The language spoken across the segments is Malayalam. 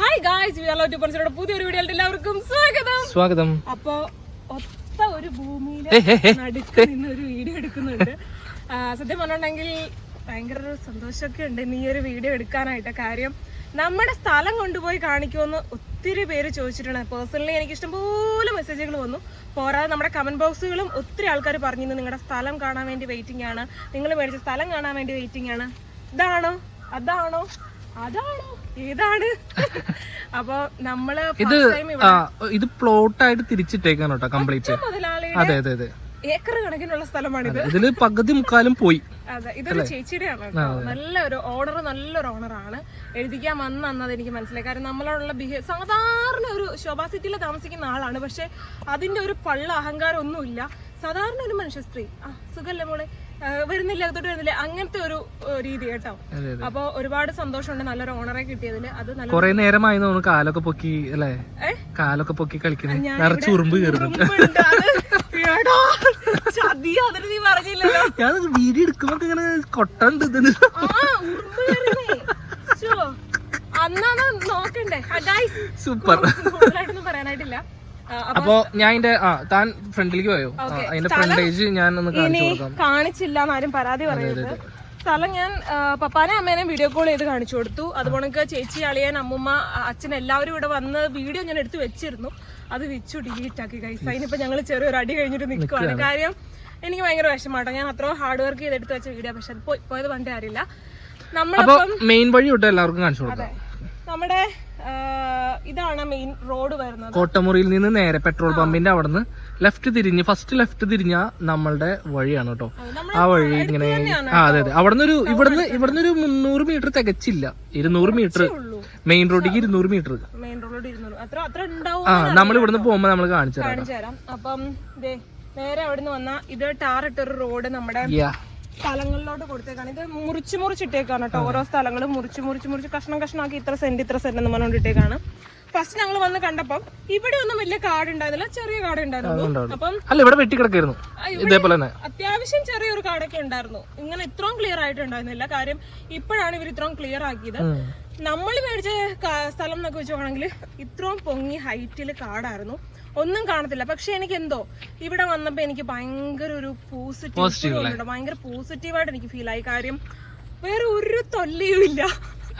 Hi guys we are love to പർസയുടെ പുതിയൊരു വീഡിയോ എല്ലാവർക്കും സ്വാഗതം. സ്വാഗതം. അപ്പോ ഒത്ത ഒരു ഭൂമിയിലെ. നടുക്ക് നിന്ന് ഒരു വീഡിയോ എടുക്കുന്നുണ്ട്. സത്യം പറഞ്ഞിട്ടുണ്ടെങ്കിൽ ഭയങ്കര ഒരു സന്തോഷമൊക്കെ ഉണ്ട് നീ ഒരു വീഡിയോ എടുക്കാനായിട്ട്. കാര്യം നമ്മുടെ സ്ഥലം കൊണ്ടുപോയി കാണിക്കുമെന്ന് ഒത്തിരി പേര് ചോദിച്ചിട്ടുണ്ട്. പേഴ്സണലി എനിക്ക് ഇഷ്ടംപോലെ മെസ്സേജുകൾ വന്നു. പോരാതെ നമ്മുടെ കമന്റ് ബോക്സുകളും ഒത്തിരി ആൾക്കാർ പറഞ്ഞു നിങ്ങളുടെ സ്ഥലം കാണാൻ വേണ്ടി വെയിറ്റിംഗ് ആണ്. നിങ്ങൾ മേടിച്ച സ്ഥലം കാണാൻ വേണ്ടി വെയിറ്റിംഗ് ആണ്. ഇതാണോ? അതാണോ? അതാണോ? ഏതാണ്? അപ്പൊ നമ്മൾ ഇത് പ്ലോട്ട് ആയിട്ട് തിരിച്ചിട്ടേക്കാണ് കേട്ടോ കംപ്ലീറ്റ്. അതെ അതെ അതെ. ഏക്കർ കണക്കിനുള്ള സ്ഥലമാണിത്. ഇതിൽ പകുതി മുക്കാലും പോയി. അതെ ഇതൊരു ചേച്ചിയുടെയാണ് നല്ല നല്ലൊരു ഓണർ നല്ലൊരു ഓണറാണ് എഴുതിക്കാൻ വന്നത് അന്നത് എനിക്ക് മനസ്സിലായി. കാരണം നമ്മളോടുള്ള ബിഹേവ് സാധാരണ ഒരു ശോഭാ സിറ്റിയിൽ താമസിക്കുന്ന ആളാണ്. പക്ഷെ അതിന്റെ ഒരു പള്ള അഹങ്കാരം ഒന്നുമില്ല. സാധാരണ ഒരു മനുഷ്യ സ്ത്രീ. ആ സുഖല്ലേ മോളെ? വരുന്നില്ല അകത്തോട്ട് വരുന്നില്ല. അങ്ങനത്തെ ഒരു രീതി കേട്ടോ. അപ്പൊ ഒരുപാട് സന്തോഷമുണ്ട്. നല്ലൊരു ഓണറെ കിട്ടിയതിൽ അത് നല്ല കൊറേ നേരമായി തോന്നുന്നു കാലൊക്കെ പൊക്കി അല്ലേ? കാലൊക്കെ പൊക്കി കളിക്കുന്നത് ഞാൻ നിറച്ച് ഉറുമ്പ് അതിന് നീ പറഞ്ഞില്ലല്ലോ. ഞാൻ വീഡിയോ എടുക്കുമ്പോ ഇങ്ങനെ കൊട്ടണ്ട് ഇതിന്. അന്നാണ് നോക്കണ്ടേ. സൂപ്പർ. പറയാനായിട്ടില്ല. അപ്പൊ ഞാൻ ആ താൻ ഫ്രണ്ടിലേക്ക് പോയോ? അതിന്റെ ഫ്രണ്ട് അതിന്റെ ഫ്രണ്ടേജ് ഞാൻ ഒന്ന് കാണിച്ചില്ല എന്നാരും പരാതി പറയരുത്. സ്ഥലം ഞാൻ പപ്പാനെ അമ്മേനെ വീഡിയോ കോൾ ചെയ്ത് കാണിച്ചു കൊടുത്തു. അതുപോലെ ചേച്ചി അളിയൻ അമ്മുമ്മ അച്ഛൻ എല്ലാവരും ഇവിടെ വന്ന് വീഡിയോ ഞാൻ എടുത്തു വെച്ചിരുന്നു. അത് വിച്ചു ഡിലീറ്റ് ആക്കി കൈസ് അതിനിപ്പോ ഞങ്ങൾ ചെറിയൊരു അടി കഴിഞ്ഞിട്ട് നിൽക്കുവാണ്. കാര്യം എനിക്ക് ഭയങ്കര വിഷമാട്ടോ ഞാൻ അത്ര ഹാർഡ് വർക്ക് ചെയ്തെടുത്ത് വെച്ച വീഡിയോ പക്ഷെ അത് പോയി- പോയത് പണ്ടേ അറിയില്ല നമ്മളപ്പം മെയിൻ വഴി എല്ലാവർക്കും കാണിച്ചു കൊടുക്കാം. നമ്മുടെ ഇതാണ് മെയിൻ റോഡ് വരുന്നത്. കോട്ടമുറിയിൽ നിന്ന് നേരെ പെട്രോൾ പമ്പിന്റെ അവിടുന്ന് ലെഫ്റ്റ് തിരിഞ്ഞ് ഫസ്റ്റ് ലെഫ്റ്റ് തിരിഞ്ഞ നമ്മളുടെ വഴിയാണ് കേട്ടോ ആ വഴി ഇങ്ങനെ ആ അതെ അതെ. അവിടുന്ന് ഒരു ഇവിടുന്ന് ഇവിടുന്ന് ഒരു മുന്നൂറ് മീറ്റർ തികച്ചില്ല. ഇരുന്നൂറ് മീറ്റർ മെയിൻ റോഡിലേക്ക് ഇരുന്നൂറ് മീറ്റർ ആ നമ്മൾ ഇവിടുന്ന് പോകുമ്പോ നമ്മൾ കാണിച്ചു തരാം അപ്പം നേരെ അവിടുന്ന് വന്ന ഇത് ടാർ ഇട്ടൊരു റോഡ് നമ്മുടെ സ്ഥലങ്ങളിലോട്ട് കൊടുത്തേക്കാണ്. ഇത് മുറിച്ച് മുറിച്ചിട്ടേക്കാണ് കേട്ടോ. ഓരോ സ്ഥലങ്ങളും മുറിച്ച് മുറിച്ച് മുറിച്ച് കഷ്ണം കഷ്ണമാക്കി ഇത്ര സെന്റ് ഇത്ര സെന്റ് എന്ന് പറഞ്ഞുകൊണ്ടിട്ടേക്കാണ് ഫസ്റ്റ് ഞങ്ങൾ വന്ന് കണ്ടപ്പം ഇവിടെ ഒന്നും വലിയ കാട് ഉണ്ടായിരുന്നില്ല ചെറിയ കാട് ഉണ്ടായിരുന്നു. അപ്പം അല്ല ഇവിടെ വെട്ടിക്കിടക്കായിരുന്നു. ഇതേപോലെ തന്നെ. അത്യാവശ്യം ചെറിയൊരു കാടൊക്കെ ഉണ്ടായിരുന്നു. ഇങ്ങനെ ഇത്രയും ക്ലിയർ ആയിട്ടുണ്ടായിരുന്നില്ല. കാര്യം ഇപ്പോഴാണ് ഇവർ ഇത്രയും ക്ലിയർ ആക്കിയത്. നമ്മൾ മേടിച്ച സ്ഥലം എന്നൊക്കെ വെച്ചോണെങ്കിൽ ഇത്രയും പൊങ്ങി ഹൈറ്റിൽ കാടായിരുന്നു. ഒന്നും കാണത്തില്ല. പക്ഷെ എനിക്ക് എന്തോ ഇവിടെ വന്നപ്പോ എനിക്ക് ഭയങ്കര ഒരു പോസിറ്റീവ് ഭയങ്കര പോസിറ്റീവായിട്ട് എനിക്ക് ഫീൽ ആയി. കാര്യം വേറെ ഒരു തൊല്ലയും ഇല്ല.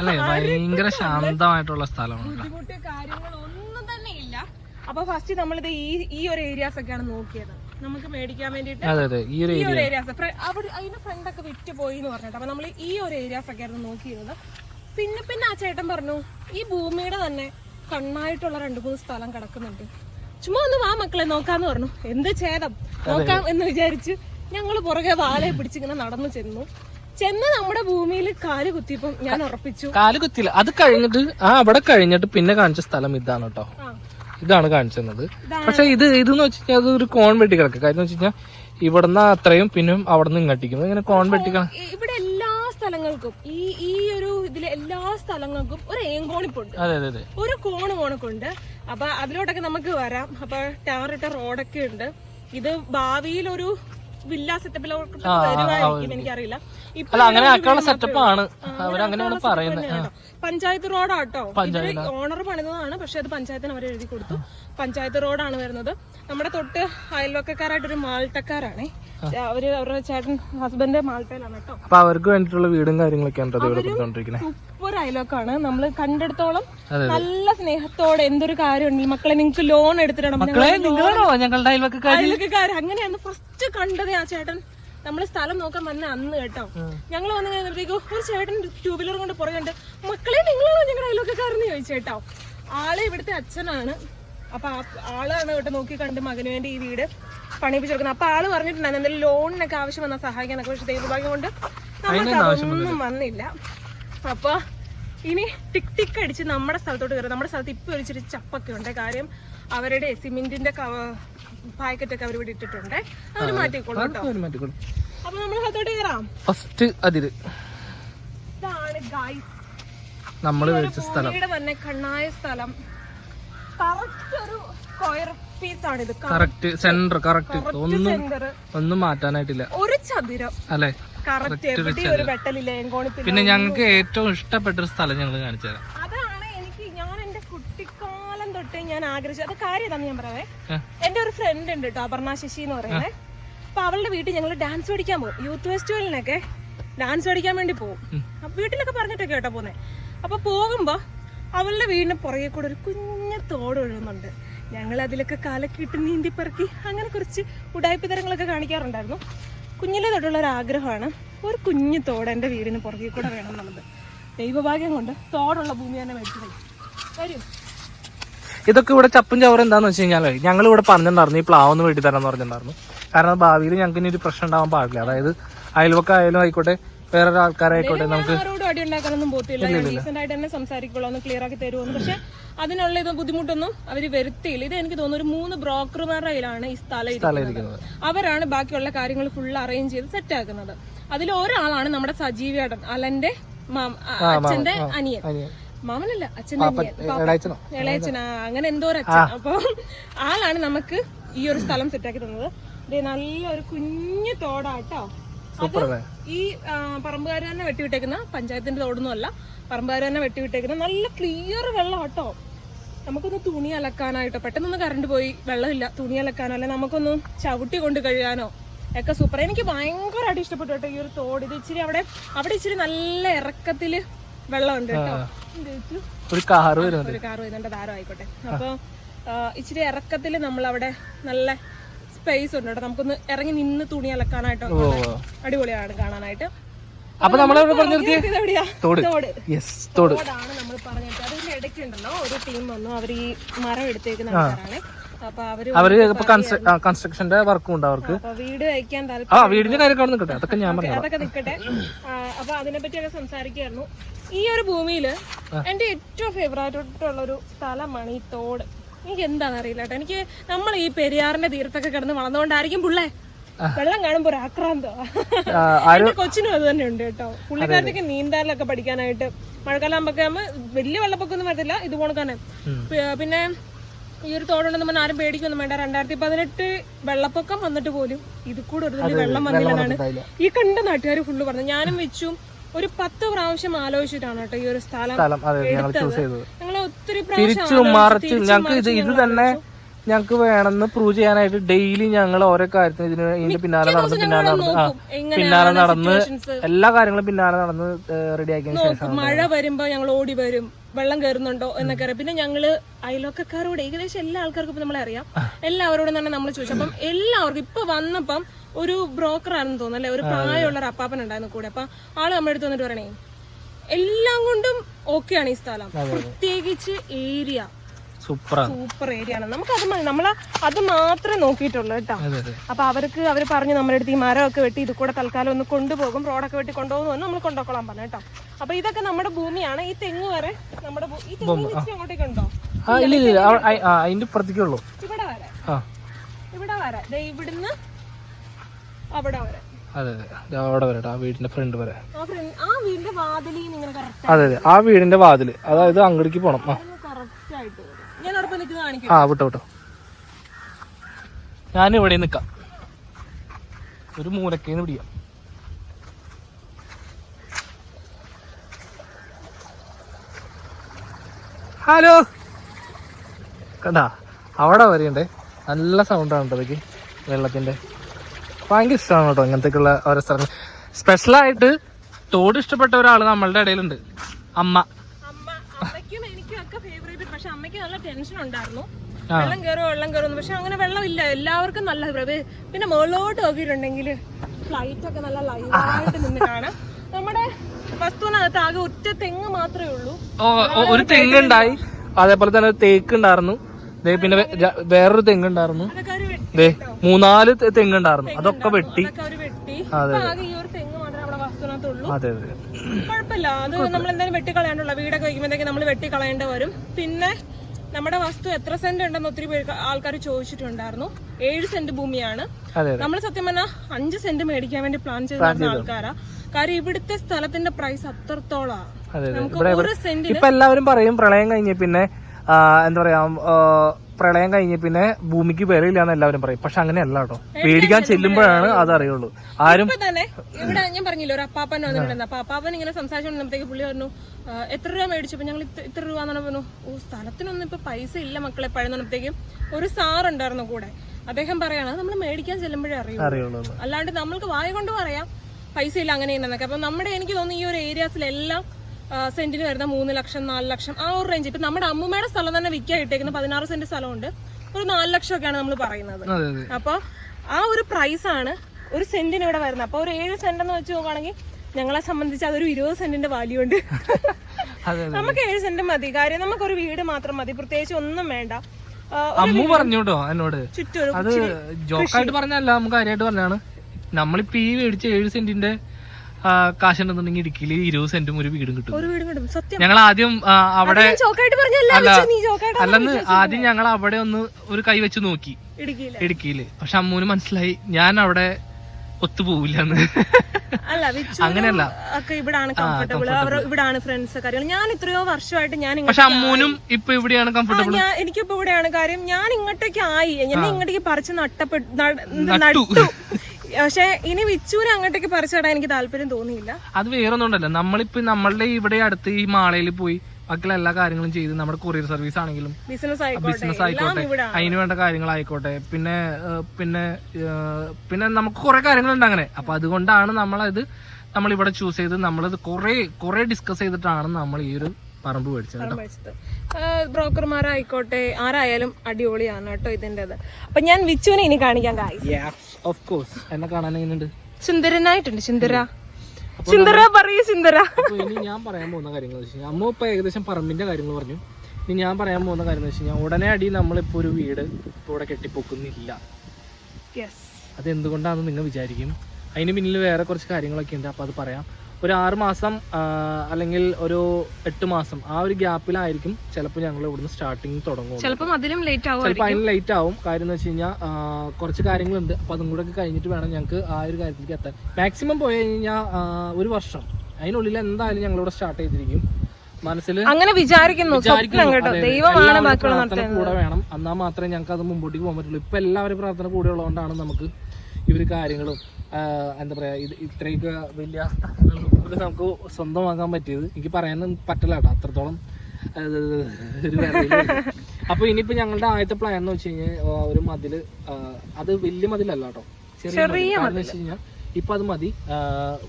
അല്ലേ? ഭയങ്കര ശാന്തമായിട്ടുള്ള സ്ഥലമാണ് ബുദ്ധിമുട്ട് കാര്യങ്ങൾ ഒന്നും തന്നെ ഇല്ല. അപ്പൊ ഫസ്റ്റ് നമ്മളിത് ഈ ഈ ഒരു ഏരിയാസ് ഒക്കെയാണ് നോക്കിയത്. നമുക്ക് മേടിക്കാൻ വേണ്ടിട്ട് അതെ അതെ. ഈ ഒരു ഏരിയാസ് അവിടെ അതിന്റെ ഫ്രണ്ടൊക്കെ വിറ്റ് പോയി എന്ന് പറഞ്ഞിട്ട്. അപ്പൊ നമ്മൾ ഈ ഒരു ഏരിയാസ് ഒക്കെ ആയിരുന്നു നോക്കിയിരുന്നത്. പിന്നെ പിന്നെ ആ ചേട്ടൻ പറഞ്ഞു ഈ ഭൂമിയുടെ തന്നെ കണ്ണായിട്ടുള്ള രണ്ടു മൂന്ന് സ്ഥലം കിടക്കുന്നുണ്ട്. ചുമ്മാ ഒന്ന് വാ മക്കളെ നോക്കാന്ന് പറഞ്ഞു. എന്ത് ചേതം നോക്കാം എന്ന് വിചാരിച്ച് ഞങ്ങൾ പുറകെ വാലെ പിടിച്ചിങ്ങനെ നടന്നു ചെന്നു. ചെന്ന് നമ്മുടെ ഭൂമിയിൽ കാൽ കുത്തിയപ്പം ഞാൻ ഉറപ്പിച്ചു. കാൽ കുത്തിയില്ല. അത് കഴിഞ്ഞിട്ട് ആ അവിടെ കഴിഞ്ഞിട്ട് പിന്നെ കാണിച്ച സ്ഥലം ഇതാണ് കേട്ടോ ഇതാണ് കാണിച്ചത്. പക്ഷെ ഇത് ഇതെന്ന് വെച്ച് കഴിഞ്ഞാൽ അത് ഒരു കോൺ വെട്ടി കിടക്കുക കാര്യം വെച്ച് കഴിഞ്ഞാൽ ഇവിടുന്ന് അത്രയും പിന്നെ അവിടെ നിന്ന് ഇങ്ങോട്ടേക്കും ഇങ്ങനെ കോൺ വെട്ടി ഇവിടെ എല്ലാ സ്ഥലങ്ങൾക്കും ഈ ഈ ഒരു ഇതിലെ എല്ലാ സ്ഥലങ്ങൾക്കും ഒരു ഏങ്കോണിപ്പുണ്ട്. അതെ അതെ അതെ. ഒരു കോണ് കോണക്കുണ്ട് അപ്പൊ അതിലോട്ടൊക്കെ നമുക്ക് വരാം. അപ്പൊ ടാറിട്ട റോഡൊക്കെ ഉണ്ട്. ഇത് ഭാവിയിൽ ഒരു വില്ല സെറ്റപ്പിലോട്ട് എനിക്കറിയില്ല. അല്ല അങ്ങനെ ആക്കാനുള്ള സെറ്റപ്പ് ആണ്. അവരങ്ങനെയാണ് പറയുന്നത്. പഞ്ചായത്ത് റോഡാട്ടോ. ഓണർ പണിതാണ് പക്ഷെ അത് പഞ്ചായത്തിന് അവർ എഴുതി കൊടുത്തു. പഞ്ചായത്ത് റോഡാണ് വരുന്നത്. നമ്മുടെ തൊട്ട് അയൽവക്കക്കാരായിട്ടൊരു മാൾട്ടക്കാരാണ്. അവർ അവരുടെ ചേട്ടൻ ഹസ്ബൻഡ് മാൾട്ടയിലാണ് കേട്ടോ. അപ്പൊ അവർക്ക് വേണ്ടിയിട്ടുള്ള വീടും കൊടുത്തോണ്ടിരിക്കുന്നത് സൂപ്പർ അയൽവക്കാണ്. നമ്മൾ കണ്ടെടുത്തോളം നല്ല സ്നേഹത്തോടെ എന്തൊരു കാര്യം മക്കളെ നിങ്ങൾക്ക് ലോൺ എടുത്തിടണം. ഞങ്ങളുടെ അങ്ങനെയാണ് ഫസ്റ്റ് കണ്ടത് ആ ചേട്ടൻ. നമ്മൾ സ്ഥലം നോക്കാൻ വന്ന അന്ന് കേട്ടോ. ഞങ്ങൾ വന്നു കഴിഞ്ഞപ്പോഴത്തേക്കും ഒരു ചേട്ടൻ ടൂ വീലർ കൊണ്ട് പുറകുണ്ട് മക്കളെ നിങ്ങളാണോ ഞങ്ങളുടെ അയൽവക്കക്കാരെന്ന് ചോദിച്ചു കേട്ടോ. ആളെ ഇവിടുത്തെ അച്ഛനാണ്. അപ്പൊ ആളാണ് കേട്ടോ നോക്കി കണ്ട് മകന് വേണ്ടി ഈ വീട് പണിപ്പിച്ചെടുക്കുന്നത് അപ്പൊ ആൾ പറഞ്ഞിട്ടുണ്ടായിരുന്നു എന്തെങ്കിലും ലോണിനൊക്കെ ആവശ്യം വന്നാൽ സഹായിക്കാനൊക്കെ പക്ഷെ ദൈവഭാഗ്യം കൊണ്ട് നമുക്ക് അതൊന്നും വന്നില്ല. അപ്പൊ ഇനി ടിക് ടിക് അടിച്ച് നമ്മുടെ സ്ഥലത്തോട്ട് കയറും. നമ്മുടെ സ്ഥലത്ത് ഇപ്പൊ ഒരു ചെറിയ ചപ്പൊക്കെ ഉണ്ട്. കാര്യം അവരുടെ സിമെന്റിന്റെ പാക്കറ്റ് ഒക്കെ അവർ ഇവിടെ ഇട്ടിട്ടുണ്ട് അവർ മാറ്റിക്കോളും കേട്ടോ. അപ്പൊ നമ്മൾ അതോടെ കയറാം. ഫസ്റ്റ് അതിര്. ഇതാണ് ഗൈസ് നമ്മൾ മേടിച്ച സ്ഥലം. ഇവിടെ തന്നെ കണ്ണായ സ്ഥലം. കറക്റ്റ് ഒരു സ്ക്വയർ പീസ് ആണ് ഇത്. കറക്റ്റ് സെന്റർ കറക്റ്റ് ഒന്നും ഒന്നും മാറ്റാനായിട്ടില്ല. ഒരു ചതുരം. അല്ലെ? കറക്റ്റ് ഒരു വെട്ടലില്ല? പിന്നെ ഞങ്ങൾക്ക് ഏറ്റവും ഇഷ്ടപ്പെട്ട ഒരു സ്ഥലം ഞങ്ങൾ കാണിച്ചു തരാം അതാണ് എനിക്ക് ഞാൻ എന്റെ എന്റെ കുട്ടിക്കാലം തൊട്ടേ ഞാൻ ആഗ്രഹിച്ചു. അത് കാര്യം എന്താന്ന് ഞാൻ പറയാവേ. എന്റെ ഒരു ഫ്രണ്ട് ഉണ്ട് കേട്ടോ അപർണ ശശി എന്ന് പറയുന്നത് അപ്പൊ അവളുടെ വീട്ടിൽ ഞങ്ങൾ ഡാൻസ് പഠിക്കാൻ പോകും. യൂത്ത് ഫെസ്റ്റിവലിനൊക്കെ ഡാൻസ് പഠിക്കാൻ വേണ്ടി പോകും. അപ്പൊ വീട്ടിലൊക്കെ പറഞ്ഞിട്ടൊക്കെ കേട്ടോ പോന്നെ അപ്പൊ പോകുമ്പോ അവളുടെ വീടിന് പുറകെ കൂടെ ഒരു കുഞ്ഞു തോട് ഒഴുകുന്നുണ്ട്. ഞങ്ങൾ അതിലൊക്കെ കാലക്കിട്ട് നീന്തി പറക്കി അങ്ങനെ കുറച്ച് ഉടായ്പ തരങ്ങളൊക്കെ കാണിക്കാറുണ്ടായിരുന്നു. കുഞ്ഞിലെ തൊട്ടുള്ള ഒരു ആഗ്രഹമാണ് ഒരു കുഞ്ഞു തോട് എന്റെ വീടിന് പുറകെ കൂടെ വേണം എന്നുള്ളത്. ദൈവഭാഗ്യം കൊണ്ട് തോടുള്ള ഭൂമി തന്നെ മേടിച്ചു വരും. ഇതൊക്കെ ഇവിടെ ചപ്പും ചവറും എന്താണെന്ന് വെച്ച് കഴിഞ്ഞാൽ ഞങ്ങൾ ഇവിടെ പറഞ്ഞിട്ടുണ്ടായിരുന്നു ഈ പ്ലാവ് ഒന്ന് വെട്ടി തരാന്ന് പറഞ്ഞിട്ടുണ്ടായിരുന്നു. കാരണം ഭാവിയിൽ ഞങ്ങൾക്ക് ഇനി ഒരു പ്രശ്നം ഉണ്ടാവാൻ പാടില്ല. അതായത് അയൽവക്കായാലും ആയിക്കോട്ടെ വേറെ ആൾക്കാരായിക്കോട്ടെ നമുക്ക് അടി ഉണ്ടാക്കാനൊന്നും ആയിട്ട് തന്നെ സംസാരിക്കുള്ളൂ ഒന്ന് ക്ലിയർ ആക്കി തരുമെന്ന് പക്ഷെ അതിനുള്ള ഇത് ബുദ്ധിമുട്ടൊന്നും അവർ വരുത്തിയില്ല. ഇത് എനിക്ക് തോന്നുന്നു ഒരു മൂന്ന് ബ്രോക്കർമാരുടെ കയ്യിലാണ് ഈ സ്ഥലം ഇരിക്കുന്നത്. അവരാണ് ബാക്കിയുള്ള കാര്യങ്ങൾ ഫുൾ അറേഞ്ച് ചെയ്ത് സെറ്റ് ആക്കുന്നത്. അതിൽ ഒരാളാണ് നമ്മുടെ സജീവേടൻ അലന്റെ അച്ഛന്റെ അനിയൻ. മാമനല്ല അച്ഛൻ ഇളയച്ചനാ അങ്ങനെ എന്തോ ഒരു അച്ഛൻ. അപ്പൊ ആളാണ് നമുക്ക് ഈ ഒരു സ്ഥലം സെറ്റാക്കി തന്നത്. നല്ലൊരു കുഞ്ഞു തോടാട്ടോ. ഈ പറമ്പുകാർ തന്നെ വെട്ടിവിട്ടേക്കുന്ന പഞ്ചായത്തിന്റെ തോടൊന്നും അല്ല. പറമ്പുകാർ തന്നെ വെട്ടിവിട്ടേക്കുന്ന നല്ല ക്ലിയർ വെള്ളം കേട്ടോ നമുക്കൊന്ന് തുണി അലക്കാനായിട്ടോ പെട്ടെന്നൊന്ന് കറണ്ട് പോയി വെള്ളമില്ല. തുണി അലക്കാനോ അല്ലെ നമുക്കൊന്ന് ചവിട്ടി കൊണ്ട് കഴുകാനോ ഒക്കെ സൂപ്പർ എനിക്ക് ഭയങ്കരമായിട്ട് ഇഷ്ടപ്പെട്ടു കേട്ടോ ഈ ഒരു തോട്. ഇത് ഇച്ചിരി അവിടെ അവിടെ ഇച്ചിരി നല്ല ഇറക്കത്തിൽ വെള്ളമുണ്ട് കേട്ടോ? ഒരു കാറ് വരുന്നുണ്ട്. ഒരു കാർ വരുന്നുണ്ട്. ധാരം ആയിക്കോട്ടെ. അപ്പൊ ഇച്ചിരി ഇറക്കത്തിൽ നമ്മൾ അവിടെ നല്ല സ്പേസ് ഉണ്ട് കേട്ടോ. നമുക്കൊന്ന് ഇറങ്ങി നിന്ന് തുണി അലക്കാനായിട്ടോ അടിപൊളിയാണ് കാണാനായിട്ട്. അപ്പൊ നമ്മളിവിടെ പറഞ്ഞു നിർത്തിയ? തോട്. യെസ് തോട്. തോടാണ് നമ്മൾ പറഞ്ഞിട്ട് അതിന്റെ ഇടയ്ക്കുണ്ടല്ലോ ഒരു ടീം വന്നു. അവർ ഈ മരം എടുത്തേക്കുന്ന ആൾക്കാരാണ്. അവർ ഇപ്പൊ കൺസ്ട്രക്ഷന്റെ വർക്കും ഉണ്ട് അവർക്ക്. വീട് വയ്ക്കാൻ ആ വീടിന്റെ കാര്യമൊക്കെ നിൽക്കട്ടെ അതൊക്കെ ഞാൻ പറഞ്ഞു അതൊക്കെ അപ്പൊ അതിനെ പറ്റിയൊക്കെ സംസാരിക്കായിരുന്നു ഈ ഒരു ഭൂമിയിൽ എന്റെ ഏറ്റവും ഫേവറേറ്റ് ഒരു സ്ഥലമാണ് ഈ തോട്. എനിക്ക് എന്താണെന്ന് അറിയില്ല കേട്ടോ. എനിക്ക് നമ്മൾ ഈ പെരിയാറിന്റെ തീരത്തൊക്കെ കിടന്ന് വളർന്നുകൊണ്ടായിരിക്കും പുള്ളെ. വെള്ളം കാണുമ്പോ ഒരു ആക്രാന്തോ. എന്റെ കൊച്ചിനും അത് തന്നെ ഉണ്ട് കേട്ടോ. പുള്ളിക്കാരനൊക്കെ നീന്താലൊക്കെ പഠിക്കാനായിട്ട്. മഴക്കാലം ആകുമ്പൊക്കെ ആകുമ്പോ വലിയ വെള്ളപ്പൊക്കൊന്നും വരത്തില്ല. ഇതുപോലെ തന്നെ. പിന്നെ ഈ ഒരു തോടുണ്ടെന്ന് പറഞ്ഞാൽ ആരും പേടിക്കൊന്നും വേണ്ട. രണ്ടായിരത്തി പതിനെട്ട് വെള്ളപ്പൊക്കം വന്നിട്ട് പോലും ഇത് കൂടെ ഒരു തുള്ളി വെള്ളം വന്നില്ലെന്നാണ് ഈ കണ്ട നാട്ടുകാർ ഫുള്ള് പറഞ്ഞു ഞാനും വെച്ചു ഒരു പത്ത് പ്രാവശ്യം ആലോചിച്ചിട്ടാണ് കേട്ടോ ഈ ഒരു സ്ഥലം ഞങ്ങൾ ഒത്തിരി പ്രാവശ്യം ഞങ്ങൾക്ക് ഇത് ഇത് തന്നെ ഞങ്ങൾക്ക് വേണമെന്ന് പ്രൂവ് ചെയ്യാനായിട്ട് ഡെയിലി ഞങ്ങൾ ഓരോ കാര്യത്തിന് ഇതിന് ഇതിന്റെ പിന്നാലെ നടന്ന് പിന്നാലെ നടന്ന് ആ പിന്നാലെ നടന്ന് എല്ലാ കാര്യങ്ങളും പിന്നാലെ നടന്ന് റെഡി ആക്കിയതിന് ശേഷം മഴ വരുമ്പോ ഞങ്ങൾ ഓടി വരും. വെള്ളം കയറുന്നുണ്ടോ എന്നൊക്കെ അറിയാം. പിന്നെ ഞങ്ങൾ അയലോക്കക്കാരോട് ഏകദേശം എല്ലാ ആൾക്കാർക്കും ഇപ്പൊ നമ്മളെ അറിയാം എല്ലാവരോടും തന്നെ നമ്മൾ ചോദിച്ചു. അപ്പം എല്ലാവർക്കും ഇപ്പൊ വന്നപ്പം ഒരു ബ്രോക്കർ ആണെന്ന് തോന്നുന്നു അല്ലെ? ഒരു പ്രായമുള്ള ഒരു അപ്പാപ്പൻ ഉണ്ടായിരുന്നു കൂടെ. അപ്പൊ ആൾ നമ്മുടെ അടുത്ത് വന്നിട്ട് പറയണേ എല്ലാം കൊണ്ടും ഓക്കെയാണ് ഈ സ്ഥലം. പ്രത്യേകിച്ച് ഏരിയ സൂപ്പറാണ്. സൂപ്പർ ഏരിയ ആണ് നമുക്ക് അത് മതി. നമ്മൾ അത് മാത്രമേ നോക്കിയിട്ടുള്ളൂ കേട്ടോ. അപ്പൊ അവർക്ക് അവർ പറഞ്ഞു നമ്മുടെ അടുത്ത് ഈ മരമൊക്കെ വെട്ടി ഇത് കൂടെ തൽക്കാലം ഒന്ന് കൊണ്ടുപോകും റോഡൊക്കെ വെട്ടി കൊണ്ടുപോകുന്നു നമ്മൾ കൊണ്ടുപോക്കോളാൻ പറഞ്ഞു കേട്ടോ. അപ്പൊ ഇതൊക്കെ നമ്മുടെ ഭൂമിയാണ്. ഈ തെങ്ങ് വരെ നമ്മുടെ ഈ തെങ്ങ് അങ്ങോട്ടേക്ക് ഉണ്ടോ? അതിന്റെ ഇവിടെ വരെ. ഇവിടെ വരെ. ഇവിടുന്ന് അവിടെ വരെ. അതെ അതെ. അവിടെ വരെ ആ വീടിന്റെ ഫ്രണ്ട് വരെ. അതെ അതെ. ആ വീടിന്റെ വാതിൽ. അതായത് അങ്ങോട്ടേക്ക് പോണം. ആ. ആ വിട്ടോ വിട്ടോ. ഞാൻ ഇവിടെ നിക്കാം ഒരു മൂലക്കേന്ന് പിടിക്കാം. ഹലോ. കണ്ടാ അവിടെ വരെയുണ്ടേ? നല്ല സൗണ്ടാണ് കേട്ടോ അതൊക്കെ വെള്ളത്തിന്റെ. ഭയങ്കര ഇഷ്ടമാണ് കേട്ടോ ഇങ്ങനത്തേക്കുള്ള ഓരോ സ്ഥലങ്ങൾ. സ്പെഷ്യലായിട്ട് തോട് ഇഷ്ടപ്പെട്ട ഒരാൾ നമ്മളുടെ ഇടയിലുണ്ട്. അമ്മ. ടെൻഷൻ ഉണ്ടായിരുന്നു. വെള്ളം കയറുമോ വെള്ളം കയറുമെന്ന് പക്ഷെ അങ്ങനെ വെള്ളം ഇല്ല. എല്ലാവർക്കും നല്ല അഭിപ്രായം പിന്നെ മുകളിലോട്ട് നോക്കിയിട്ടുണ്ടെങ്കിൽ ഫ്ലൈറ്റ് ഒക്കെ നല്ല ലൈവായിട്ട് നിന്ന് കാണാം നമ്മുടെ വസ്തുവിനകത്ത് ആകെ ഒറ്റ തെങ്ങ് മാത്രമേ ഉള്ളൂ. ഒരു തെങ്ങ് ഉണ്ടായി അതേപോലെ തന്നെ തേക്ക് ഉണ്ടായിരുന്നു. പിന്നെ വേറൊരു തെങ്ങുണ്ടായിരുന്നു ഉണ്ടായിരുന്നു. മൂന്നാൽ തെങ്ങ് തെങ്ങുണ്ടായിരുന്നു അതൊക്കെ വെട്ടി. അതെ. തെങ്ങ് അതെ അതെ കുഴപ്പമില്ല. അത് നമ്മൾ എന്തായാലും വെട്ടിക്കളയാണ്ടുള്ള വീടൊക്കെ വയ്ക്കുമ്പോഴത്തേക്ക് നമ്മൾ വെട്ടിക്കളയേണ്ടി വരും. പിന്നെ നമ്മുടെ വസ്തു എത്ര സെന്റ് ഉണ്ടെന്ന് ഒത്തിരി പേര് ആൾക്കാർ ചോദിച്ചിട്ടുണ്ടായിരുന്നു. ഏഴ് സെന്റ് ഭൂമിയാണ്. നമ്മൾ സത്യം പറഞ്ഞാൽ അഞ്ച് സെന്റ് മേടിക്കാൻ വേണ്ടി പ്ലാൻ ചെയ്ത് നടന്ന ആൾക്കാരാ. കാര്യം ഇവിടുത്തെ സ്ഥലത്തിന്റെ പ്രൈസ് അത്രത്തോളാ. അതെ അതെ. നമുക്ക് ഒരു സെന്റിന് ഇപ്പൊ എല്ലാവരും പറയും പ്രളയം കഴിഞ്ഞ പിന്നെ എന്താ പറയാ പ്രളയം കഴിഞ്ഞ പിന്നെ ഭൂമിക്ക് വിലയില്ല എന്ന് എല്ലാവരും പറയും. പക്ഷെ അങ്ങനെയല്ല കേട്ടോ. പേടിക്കാൻ ചെല്ലുമ്പോഴാണ് അത് അറിയുള്ളൂ ആരും ഇവിടെ ഞാൻ പറഞ്ഞില്ല ഒരു അപ്പാപ്പൻ വന്നിട്ടുണ്ടെന്ന് അപ്പൊ അപ്പാപ്പൻ ഇങ്ങനെ സംസാരിച്ചോണ്ടിരുന്നപ്പോഴത്തേക്ക് പുള്ളി പറഞ്ഞു "ആ, എത്ര രൂപ മേടിച്ചപ്പോ ഞങ്ങൾ ഇത്ര- രൂപ എന്നാണ് പറഞ്ഞു. ഓ സ്ഥലത്തിനൊന്നും ഇപ്പൊ പൈസ ഇല്ല മക്കളെ പഴുന്നപ്പോഴത്തേക്കും ഒരു സാർ ഉണ്ടായിരുന്നു കൂടെ. അദ്ദേഹം പറയാണ് നമ്മൾ മേടിക്കാൻ ചെല്ലുമ്പോഴേ അറിയൂ അറിയുള്ളൂ. അല്ലാണ്ട് നമ്മൾക്ക് വായ കൊണ്ട് പറയാം പൈസ ഇല്ല അങ്ങനെ ഇല്ലെന്നൊക്കെ. അപ്പൊ നമ്മുടെ എനിക്ക് തോന്നുന്നു ഈ ഒരു ഏരിയാസിലെല്ലാം സെന്റിന് വരുന്ന മൂന്ന് ലക്ഷം നാല് ലക്ഷം ആ ഒരു റേഞ്ച് ഇപ്പൊ നമ്മുടെ അമ്മൂമ്മയുടെ സ്ഥലം തന്നെ വിൽക്കാൻ ഇട്ടേക്കുന്ന പതിനാറ് സെന്റ് സ്ഥലമുണ്ട്. ഒരു നാല് ലക്ഷം ഒക്കെയാണ് നമ്മൾ പറയുന്നത്. അതെ അതെ. അപ്പൊ ആ ഒരു പ്രൈസ് ആണ് ഒരു സെന്റിന് ഇവിടെ വരുന്നത്. അപ്പൊ ഒരു ഏഴ് സെന്റ് എന്ന് വെച്ച് നോക്കുകയാണെങ്കിൽ ഞങ്ങളെ സംബന്ധിച്ച് അതൊരു ഇരുപത് സെന്റിന്റെ വാല്യൂ ഉണ്ട്. നമുക്ക് ഏഴ് സെന്റ് മതി. കാര്യം നമുക്ക് ഒരു വീട് മാത്രം മതി. പ്രത്യേകിച്ച് ഒന്നും വേണ്ട. അമ്മു പറഞ്ഞു കേട്ടോ എന്നോട്? അത് ജോക്കായിട്ട് പറഞ്ഞല്ല നമുക്ക് കാര്യമായിട്ട് പറഞ്ഞാണ് നമ്മളിപ്പോ ഈ മേടിച്ച ഏഴ് സെന്റിന്റെ കാശുണ്ടെന്നുണ്ടെങ്കിൽ ഇടുക്കിയിൽ ഇരുപത് സെന്റും ഒരു വീടും കിട്ടും. ഒരു വീടും കിട്ടും. സത്യം. ഞങ്ങൾ ആദ്യം അവിടെ അല്ലെന്ന് ആദ്യം ഞങ്ങൾ അവിടെ ഒന്ന് ഒരു കൈ വെച്ച് നോക്കി. ഇടുക്കിയിൽ. പക്ഷെ അമ്മൂന് മനസ്സിലായി ഞാൻ അവിടെ ഒത്തുപോവില്ലെന്ന്. അങ്ങനെയല്ല. ഇവിടാണ് ഫ്രണ്ട്സ് കാര്യങ്ങൾ ഞാൻ എത്രയോ വർഷമായിട്ട് ഞാൻ പക്ഷെ അമ്മൂനും ഇപ്പൊ ഇവിടെയാണ് കംഫർട്ടബിൾ എനിക്കിപ്പോ ഇവിടെയാണ് കാര്യം. ഞാൻ ഇങ്ങോട്ടേക്ക് ആയി. ഞാൻ ഇങ്ങോട്ടേക്ക് പറിച്ച് നട്ടപ്പെട്ടു നട്ടു. പക്ഷെ ഇനി വിച്ചുവിനെ അങ്ങോട്ടേക്ക് പറിച്ചിടാൻ എനിക്ക് താല്പര്യം തോന്നിയില്ല. അത് വേറൊന്നുണ്ടല്ലോ. നമ്മളിപ്പോ നമ്മളുടെ ഇവിടെ അടുത്ത് ഈ മാളയിൽ പോയി ബാക്കിയുള്ള എല്ലാ കാര്യങ്ങളും ചെയ്ത് നമ്മുടെ കൊറിയർ സർവീസ് ആണെങ്കിലും ബിസിനസ് ആയിക്കോട്ടെ ആയിക്കോട്ടെ അതിന് വേണ്ട കാര്യങ്ങളായിക്കോട്ടെ. പിന്നെ പിന്നെ പിന്നെ നമുക്ക് കുറെ കാര്യങ്ങളുണ്ട് അങ്ങനെ. അപ്പൊ അതുകൊണ്ടാണ് നമ്മളത് നമ്മൾ ഇവിടെ ചൂസ് ചെയ്ത് നമ്മളത് കുറെ കുറെ ഡിസ്കസ് ചെയ്തിട്ടാണ് നമ്മൾ ഈ ഒരു പറമ്പ് മേടിച്ചത് കേട്ടോ. മേടിച്ചത്. ബ്രോക്കർമാരായിക്കോട്ടെ ആരായാലും അടിപൊളിയാണ് കേട്ടോ ഇതിന്റെത്. അപ്പൊ ഞാൻ വിച്ചുവിനെ ഇനി കാണിക്കാൻ കായ് ഓഫ് കോഴ്സ് എന്നെ കാണാൻ എങ്ങനെയുണ്ട്? സുന്ദരനായിട്ടുണ്ട് സുന്ദര. സുന്ദര പറയൂ? സുന്ദര. ഇനി ഞാൻ പറയാൻ പോകുന്ന കാര്യങ്ങൾ വെച്ച് കഴിഞ്ഞാൽ അമ്മ ഇപ്പൊ ഏകദേശം പറമ്പിന്റെ കാര്യങ്ങൾ പറഞ്ഞു. ഇനി ഞാൻ പറയാൻ പോകുന്ന കാര്യം എന്ന് വെച്ച് കഴിഞ്ഞാൽ ഉടനെ അടി നമ്മളിപ്പോ ഒരു വീട് ഇപ്പൊ ഇവിടെ കെട്ടിപ്പൊക്കുന്നില്ല. യെസ് അത് എന്തുകൊണ്ടാണെന്ന് നിങ്ങൾ വിചാരിക്കും? അതിന് പിന്നിൽ വേറെ കുറച്ച് കാര്യങ്ങളൊക്കെ ഉണ്ട് അപ്പോൾ അത് പറയാം. ഒരു ആറ് മാസം അല്ലെങ്കിൽ ഒരു എട്ട് മാസം ആ ഒരു ഗ്യാപ്പിലായിരിക്കും ചിലപ്പോൾ ഞങ്ങൾ ഇവിടുന്ന് സ്റ്റാർട്ടിങ് തുടങ്ങും ചിലപ്പോൾ അതിലും ലേറ്റ് ആവും ചിലപ്പോൾ അതിന് ലേറ്റ് ആവും. കാര്യം എന്ന് വെച്ച് കഴിഞ്ഞാൽ കുറച്ച് കാര്യങ്ങളുണ്ട്. അപ്പോൾ അതും കൂടെ കഴിഞ്ഞിട്ട് വേണം ഞങ്ങൾക്ക് ആ ഒരു കാര്യത്തിലേക്ക് എത്താൻ. മാക്സിമം പോയി കഴിഞ്ഞാൽ ഒരു വർഷം. അതിനുള്ളിൽ എന്തായാലും ഞങ്ങളിവിടെ സ്റ്റാർട്ട് ചെയ്തിരിക്കും. മനസ്സിൽ അങ്ങനെ വിചാരിക്കുന്നു. ദൈവമാണ് പ്രാർത്ഥന കൂടെ വേണം. എന്നാൽ മാത്രമേ ഞങ്ങൾക്ക് അത് മുമ്പോട്ടേക്ക് പോകാൻ പറ്റുള്ളൂ. ഇപ്പൊ എല്ലാവരും പ്രാർത്ഥന കൂടെ ഉള്ളതുകൊണ്ടാണ് നമുക്ക് ഇവർ കാര്യങ്ങളും എന്താ പറയാ ഇത് ഇത്രയൊക്കെ വലിയ സ്ഥലങ്ങൾ നമുക്ക് സ്വന്തമാക്കാൻ പറ്റിയത്. എനിക്ക് പറയാനൊന്നും പറ്റില്ല കേട്ടോ അത്രത്തോളം. ഒരു അപ്പോൾ അപ്പൊ ഇനിയിപ്പോ ഞങ്ങളുടെ ആദ്യത്തെ പ്ലാൻ എന്ന് വെച്ച് കഴിഞ്ഞാൽ ഒരു മതിൽ അത് വലിയ മതിലല്ല കേട്ടോ. ചെറിയ മതിൽ. വെച്ച് കഴിഞ്ഞാൽ ഇപ്പൊ അത് മതി.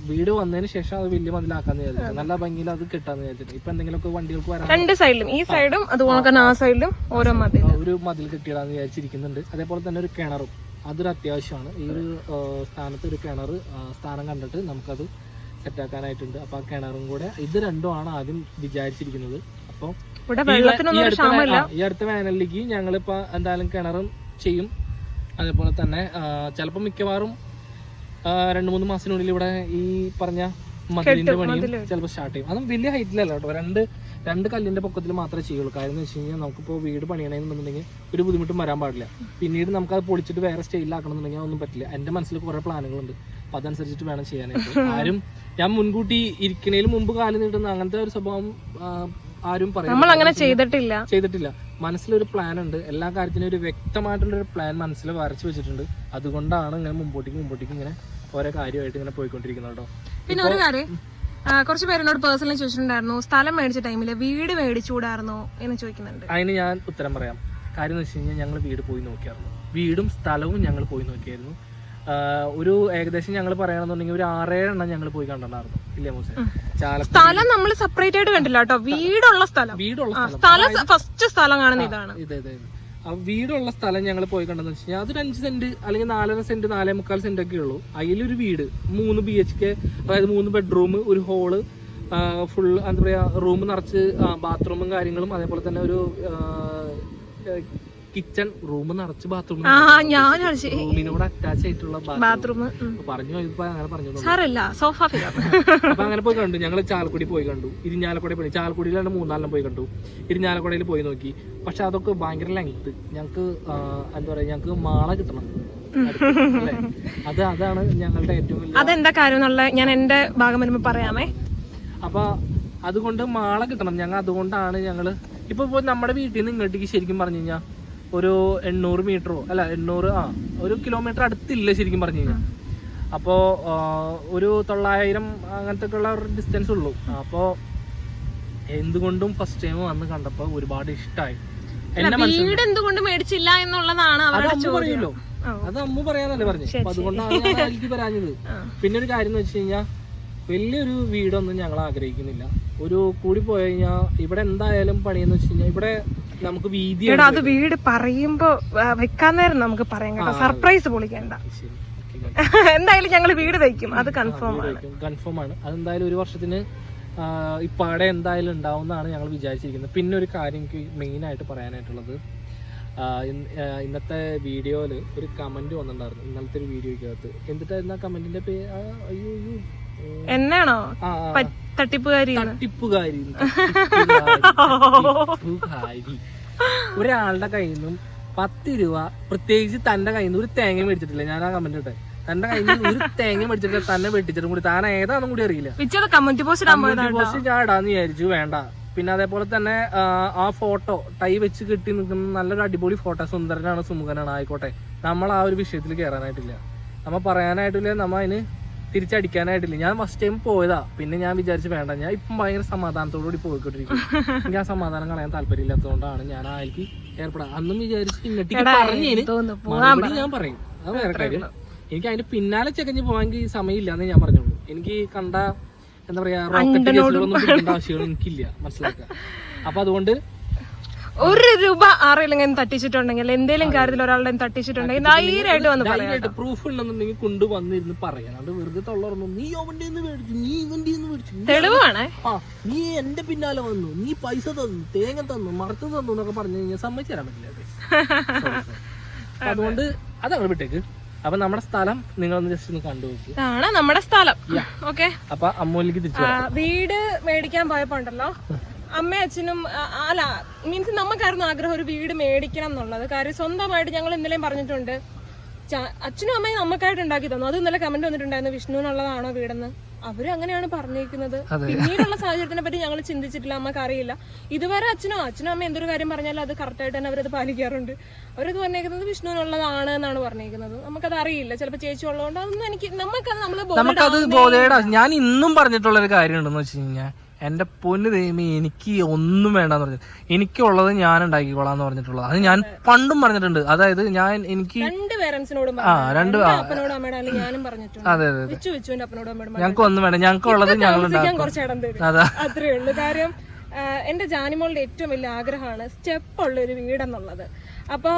വീട് വന്നതിന് ശേഷം അത് വലിയ മതിലാക്കാന്ന് വിചാരിച്ചു നല്ല ഭംഗിയിൽ അത് കിട്ടാന്ന് വിചാരിച്ചിട്ട്. ഇപ്പൊ എന്തെങ്കിലുമൊക്കെ വണ്ടികൾക്ക് വരാം രണ്ട് സൈഡിലും ഈ സൈഡും അതുപോലെ തന്നെ ആ സൈഡിലും ഓരോ മതി ഒരു മതിൽ കിട്ടിയതാന്ന് വിചാരിച്ചിരിക്കുന്നുണ്ട്. അതേപോലെ തന്നെ ഒരു കിണറും. അതൊരു അത്യാവശ്യമാണ്. ഈ ഒരു സ്ഥാനത്ത് ഒരു കിണർ സ്ഥാനം കണ്ടിട്ട് നമുക്കത് സെറ്റാക്കാനായിട്ടുണ്ട് അപ്പൊ ആ കിണറും കൂടെ ഇത് രണ്ടും ആണ് ആദ്യം വിചാരിച്ചിരിക്കുന്നത്. അപ്പോൾ ക്ഷാമമില്ല. ഈ അടുത്ത വേനലിലേക്ക് ഞങ്ങളിപ്പോ എന്തായാലും കിണറും ചെയ്യും. അതേപോലെ തന്നെ ചിലപ്പോൾ മിക്കവാറും രണ്ട് മൂന്ന് മാസത്തിനുള്ളിൽ ഇവിടെ ഈ പറഞ്ഞ മതിലിന്റെ പണിയും ചിലപ്പോൾ സ്റ്റാർട്ട് ചെയ്യും. അതും വലിയ ഹൈറ്റിലല്ല കേട്ടോ. രണ്ട് രണ്ട് കല്ലിന്റെ പൊക്കത്തിൽ മാത്രമേ ചെയ്യുള്ളൂ. കാര്യം എന്ന് വെച്ച് കഴിഞ്ഞാൽ നമുക്കിപ്പോൾ വീട് പണിയണമെന്നുണ്ടെങ്കിൽ ഒരു ബുദ്ധിമുട്ടും വരാൻ പാടില്ല. പിന്നീട് നമുക്ക് അത് പൊളിച്ചിട്ട് വേറെ സ്റ്റൈലാക്കണമെന്നുണ്ടെങ്കിൽ അതൊന്നും പറ്റില്ല. എന്റെ മനസ്സിൽ കുറെ പ്ലാനുകളുണ്ട്. അപ്പൊ അതനുസരിച്ചിട്ട് വേണം ചെയ്യാനായിട്ട്. ആരും ഞാൻ മുൻകൂട്ടി ഇരിക്കണേൽ മുമ്പ് കാൽ നീട്ടുന്ന അങ്ങനത്തെ ഒരു സ്വഭാവം ആരും പറയും നമ്മൾ അങ്ങനെ ചെയ്തിട്ടില്ല. ചെയ്തിട്ടില്ല. മനസ്സിലൊരു പ്ലാൻ ഉണ്ട് എല്ലാ കാര്യത്തിനും ഒരു വ്യക്തമായിട്ടുള്ള ഒരു പ്ലാൻ മനസ്സിൽ വരച്ചു വെച്ചിട്ടുണ്ട്. അതുകൊണ്ടാണ് ഇങ്ങനെ മുമ്പോട്ടേക്ക് മുമ്പോട്ടേക്ക് ഇങ്ങനെ ഓരോ കാര്യമായിട്ട് ഇങ്ങനെ പോയിക്കൊണ്ടിരിക്കുന്നുണ്ടോ? പിന്നെ ഒരു കാര്യം കുറച്ച് പേരോട് പേഴ്സണലി ചോദിച്ചിട്ടുണ്ടായിരുന്നു സ്ഥലം മേടിച്ച ടൈമിൽ വീട് മേടിച്ചുകൂടായിരുന്നോ എന്ന് ചോദിക്കുന്നുണ്ട്. അതിന് ഞാൻ ഉത്തരം പറയാം. കാര്യം എന്ന് വെച്ച് കഴിഞ്ഞാൽ ഞങ്ങൾ വീട് പോയി നോക്കിയായിരുന്നു. വീടും സ്ഥലവും ഞങ്ങൾ പോയി നോക്കിയായിരുന്നു. ഒരു ഏകദേശം ഞങ്ങൾ പറയണമെന്നുണ്ടെങ്കിൽ ഒരു ആറേഴ് എണ്ണം ഞങ്ങൾ പോയി കണ്ടിട്ടുണ്ടായിരുന്നു. ഇല്ലേ മോശം സ്ഥലം നമ്മൾ സെപ്പറേറ്റ് ആയിട്ട് കണ്ടില്ല കേട്ടോ. വീടുള്ള സ്ഥലം. വീടുള്ള സ്ഥലം. ഫസ്റ്റ് സ്ഥലം കാണുന്ന ഇതാണ്. ഇതെ ഇത്. വീടുള്ള സ്ഥലം ഞങ്ങൾ പോയി കണ്ടെന്ന് വെച്ച് കഴിഞ്ഞാൽ അതൊരു അഞ്ച് സെന്റ് അല്ലെങ്കിൽ നാലര സെന്റ് നാലേ മുക്കാൽ സെന്റ് ഒക്കെ ഉള്ളൂ. അതിലൊരു വീട് മൂന്ന് ബി എച്ച് കെ അതായത് മൂന്ന് ബെഡ്റൂം ഒരു ഹോൾ ഫുൾ എന്താ പറയുക റൂം നിറച്ച് ബാത്റൂമും കാര്യങ്ങളും അതേപോലെ തന്നെ ഒരു കിച്ചൺ റൂം നിറച്ച് ബാത്റൂം ആ ഞാൻ റൂമിനോട് അറ്റാച്ച് ആയിട്ടുള്ള ബാത്റൂം പറഞ്ഞു അങ്ങനെ പറഞ്ഞു സാറല്ല സോഫ അപ്പൊ അങ്ങനെ പോയി കണ്ടു. ഞങ്ങൾ ചാലക്കുടി പോയി കണ്ടു. ഇരിഞ്ഞാലക്കുടി പോയി. ചാലക്കുടിയിലാണ് മൂന്നാലെണ്ണം പോയി കണ്ടു. ഇരിഞ്ഞാലക്കുടയിൽ പോയി നോക്കി. പക്ഷെ അതൊക്കെ ഭയങ്കര ലെങ്ത് ഞങ്ങക്ക് എന്താ പറയാ ഞങ്ങക്ക് മാള കിട്ടണം. അത് അതാണ് ഞങ്ങളുടെ ഏറ്റവും അതെന്താ കാര്യം എന്നുള്ള ഞാൻ എന്റെ ഭാഗം വരുമ്പോ പറയാമേ. അപ്പൊ അതുകൊണ്ട് മാള കിട്ടണം. ഞങ്ങൾ അതുകൊണ്ടാണ് ഞങ്ങൾ ഇപ്പൊ ഇപ്പൊ നമ്മുടെ വീട്ടിൽ നിന്ന് ഇങ്ങോട്ടേക്ക് ശരിക്കും പറഞ്ഞു കഴിഞ്ഞാൽ ഒരു എണ്ണൂറ് മീറ്ററോ അല്ല എണ്ണൂറ് ആ ഒരു കിലോമീറ്റർ അടുത്തില്ല ശരിക്കും പറഞ്ഞു കഴിഞ്ഞാൽ. അപ്പോൾ ഒരു തൊള്ളായിരം അങ്ങനത്തെ ഉള്ള ഒരു ഡിസ്റ്റൻസ് ഉള്ളൂ. അപ്പോൾ എന്തുകൊണ്ടും ഫസ്റ്റ് ടൈം വന്ന് കണ്ടപ്പോൾ ഒരുപാട് ഇഷ്ടമായി വീട് എന്തുകൊണ്ട് മേടിച്ചില്ല എന്നുള്ളതാണ് അത് അവരുടെ അമ്മ ചോദ്യം. അത് അമ്മ പറയാന്നല്ലേ പറഞ്ഞു. അപ്പൊ അതുകൊണ്ടാണ് എനിക്ക് പറയാഞ്ഞത് പിന്നെ ഒരു കാര്യം എന്ന് വെച്ച് കഴിഞ്ഞാൽ വലിയൊരു വീടൊന്നും ഞങ്ങൾ ആഗ്രഹിക്കുന്നില്ല. ഒരു കൂടി പോയി കഴിഞ്ഞാൽ ഇവിടെ എന്തായാലും പണിയെന്ന് വെച്ച് കഴിഞ്ഞാൽ ഇവിടെ നമുക്ക് വീതി എടാ അത് വീട് പറയുമ്പോ വെക്കാൻ നേരം നമുക്ക് പറയാം കേട്ടോ. സർപ്രൈസ് പൊളിക്കണ്ട. എന്തായാലും ഞങ്ങൾ വീട് വെക്കും. അത് കൺഫേം ആണ്. കൺഫേം ആണ്. അതെന്തായാലും ഒരു വർഷത്തിന് ഇപ്പൊ ഇപ്പാടെ എന്തായാലും ഉണ്ടാവും ഉണ്ടാവുമെന്നാണ് ഞങ്ങൾ വിചാരിച്ചിരിക്കുന്നത്. പിന്നെ ഒരു കാര്യം എനിക്ക് മെയിൻ ആയിട്ട് പറയാനായിട്ടുള്ളത് ഇന്നത്തെ വീഡിയോയിൽ ഒരു കമന്റ് വന്നിട്ടുണ്ടായിരുന്നു. ഇന്നലത്തെ ഒരു വീഡിയോയ്ക്കകത്ത്. എന്നിട്ടായിരുന്നു ആ കമന്റിന്റെ പേര്? അയ്യോ. എന്നാണോ തട്ടിപ്പുകാരി തട്ടിപ്പുകാരി. ഒരാളുടെ കയ്യിൽ നിന്നും പത്ത് രൂപ പ്രത്യേകിച്ച് തന്റെ കയ്യിൽ നിന്ന് ഒരു തേങ്ങ മേടിച്ചിട്ടില്ല. ഞാൻ ആ കമന്റ് ഇട്ടെ. തന്റെ കയ്യിൽ നിന്ന് ഒരു തേങ്ങ മേടിച്ചിട്ടില്ല. തന്നെ വെട്ടിച്ചിട്ടും കൂടി. താൻ ഏതാണെന്നും കൂടി അറിയില്ല. കമന്റ് പോസ്റ്റ് ഞാൻ ഇടാന്ന് വിചാരിച്ചു. വേണ്ട. പിന്നെ അതേപോലെ തന്നെ ആ, ആ ഫോട്ടോ ടൈ വെച്ച് കിട്ടി നിൽക്കുന്ന നല്ലൊരു അടിപൊളി ഫോട്ടോ സുന്ദരനാണ് സുമുഖനാണ്. ആയിക്കോട്ടെ. നമ്മൾ ആ ഒരു വിഷയത്തിൽ കയറാനായിട്ടില്ല. നമ്മ പറയാനായിട്ടില്ല. നമ്മ അതിന് തിരിച്ചടിക്കാനായിട്ടില്ല. ഞാൻ ഫസ്റ്റ് ടൈം പോയതാ. പിന്നെ ഞാൻ വിചാരിച്ചു വേണ്ട ഞാൻ ഇപ്പം ഭയങ്കര സമാധാനത്തോടു കൂടി പോയിക്കൊണ്ടിരിക്കും എനിക്ക് ആ സമാധാനം കളയാൻ താല്പര്യമില്ലാത്തതുകൊണ്ടാണ് ഞാൻ ആയിക്ക് ഏർപ്പെടാം. അന്നും വിചാരിച്ചു ഇങ്ങോട്ടേക്ക് മറുപടി ഞാൻ പറയും. അത് വേറെ കാര്യം. എനിക്ക് അതിന്റെ പിന്നാലെ ചെക്കഞ്ഞ് പോകാൻ സമയമില്ലാന്ന് ഞാൻ പറഞ്ഞോളൂ എനിക്ക് കണ്ട എന്താ പറയാ റോക്കറ്റ് പിടിക്കേണ്ട ആവശ്യങ്ങൾ എനിക്കില്ല. മനസ്സിലാക്കുക അപ്പൊ അതുകൊണ്ട് ഒരു രൂപ ആരെങ്കിലും തട്ടിച്ചിട്ടുണ്ടെങ്കിൽ എന്തെങ്കിലും കാര്യത്തിൽ ഒരാളുടെ തട്ടിച്ചിട്ടുണ്ടെങ്കിൽ ധൈര്യമായിട്ട് വന്ന് പറയാം പ്രൂഫ് ഉണ്ടെന്നുണ്ടെങ്കിൽ കൊണ്ടുവന്നിരുന്ന് പറയാം. അത് വെറുതെ തൊള്ളറന്നു നീ അവന്റെ മേടിച്ചു നീ ഇവന്റെ മേടിച്ചു തെളിവാണേ. നീ എന്റെ പിന്നാലെ വന്നു നീ പൈസ തന്നു തേങ്ങ തന്നു മറച്ചു തന്നു എന്നൊക്കെ പറഞ്ഞു കഴിഞ്ഞാൽ സമ്മതിച്ചു തരാൻ പറ്റില്ല അതുകൊണ്ട് അതങ്ങനെ വിട്ടേക്ക്. അപ്പൊ നമ്മുടെ സ്ഥലം നിങ്ങൾ ജസ്റ്റ് ഒന്ന് കണ്ടു നോക്ക്. ഇതാണ് നമ്മുടെ സ്ഥലം. ഓക്കെ അപ്പൊ അമ്മൂലിക്ക് തിരിച്ചു. വീട് മേടിക്കാൻ പോയപ്പോ ഉണ്ടല്ലോ. അമ്മയും അച്ഛനും അല്ല മീൻസ് നമുക്കായിരുന്നു ആഗ്രഹം ഒരു വീട് മേടിക്കണം എന്നുള്ളത്. കാര്യം സ്വന്തമായിട്ട് ഞങ്ങൾ ഇന്നലെയും പറഞ്ഞിട്ടുണ്ട്. അച്ഛനും അമ്മയും നമുക്കായിട്ട് ഉണ്ടാക്കി തന്നു. അത് ഇന്നലെ കമന്റ് വന്നിട്ടുണ്ടായിരുന്നു വിഷ്ണുവിനുള്ളതാണോ വീടെന്ന്? അവരും അങ്ങനെയാണ് പറഞ്ഞിരിക്കുന്നത് പിന്നീടുള്ള സാഹചര്യത്തിനെ പറ്റി ഞങ്ങൾ ചിന്തിച്ചിട്ടില്ല അമ്മയ്ക്ക് അറിയില്ല ഇതുവരെ അച്ഛനോ അച്ഛനും അമ്മ എന്തൊരു കാര്യം പറഞ്ഞാലും അത് കറക്റ്റായിട്ട് തന്നെ അവരത് പാലിക്കാറുണ്ട്. അവരത് പറഞ്ഞേക്കുന്നത് വിഷ്ണുവിനുള്ളതാണ് എന്നാണ് പറഞ്ഞേക്കുന്നത്. നമുക്കത് അറിയില്ല. ചിലപ്പോൾ ചേച്ചി ഉള്ളതുകൊണ്ട് അതൊന്നും എനിക്ക് നമുക്കത് നമ്മൾ ഞാൻ ഇന്നും പറഞ്ഞിട്ടുള്ള ഒരു കാര്യം ഉണ്ടെന്ന് വെച്ച് കഴിഞ്ഞാൽ എന്റെ പൊന്ന് ദൈവമേ എനിക്ക് ഒന്നും വേണ്ടെന്ന് പറഞ്ഞു എനിക്കുള്ളത് ഞാൻ ഉണ്ടാക്കിക്കോളാം എന്ന് പറഞ്ഞിട്ടുള്ളത്. അത് ഞാൻ പണ്ടും പറഞ്ഞിട്ടുണ്ട്. അതായത് ഞാൻ എനിക്ക് ആ രണ്ട് അതെ അതെ ഞങ്ങൾക്ക് ഒന്നും വേണ്ട. ഞങ്ങൾക്ക് ഉള്ളത് ഞങ്ങൾ അതാ. അത്രേ ഉള്ളൂ. കാര്യം എന്റെ ജാനിമോളുടെ ഏറ്റവും വലിയ ആഗ്രഹമാണ് സ്റ്റെപ്പ് ഉള്ള ഒരു വീടെന്നുള്ളത്. അപ്പോ